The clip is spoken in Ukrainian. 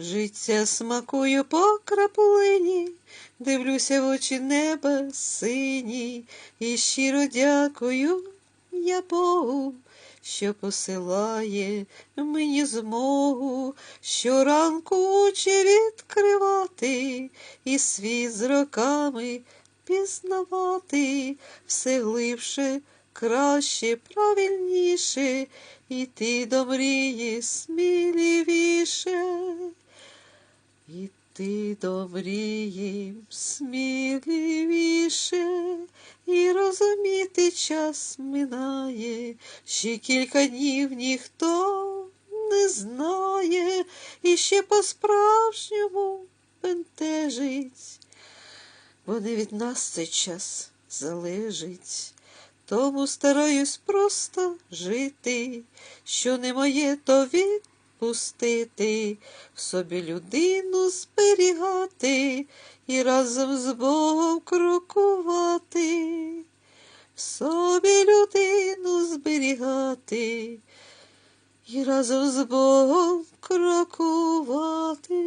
Життя смакую по краплині, дивлюся в очі неба сині, і щиро дякую я Богу, що посилає мені змогу щоранку очі відкривати і світ з роками пізнавати все глибше, краще, правильніше, іти до мрії сміливіше. Іти до мрії сміливіше, і розуміти час минає, ще кілька днів ніхто не знає, і ще по-справжньому бентежить, бо не від нас цей час залежить. Тому стараюсь просто жити, що не моє, то відпустити, в собі людину зберігати і разом з Богом крокувати, в собі людину зберігати і разом з Богом крокувати.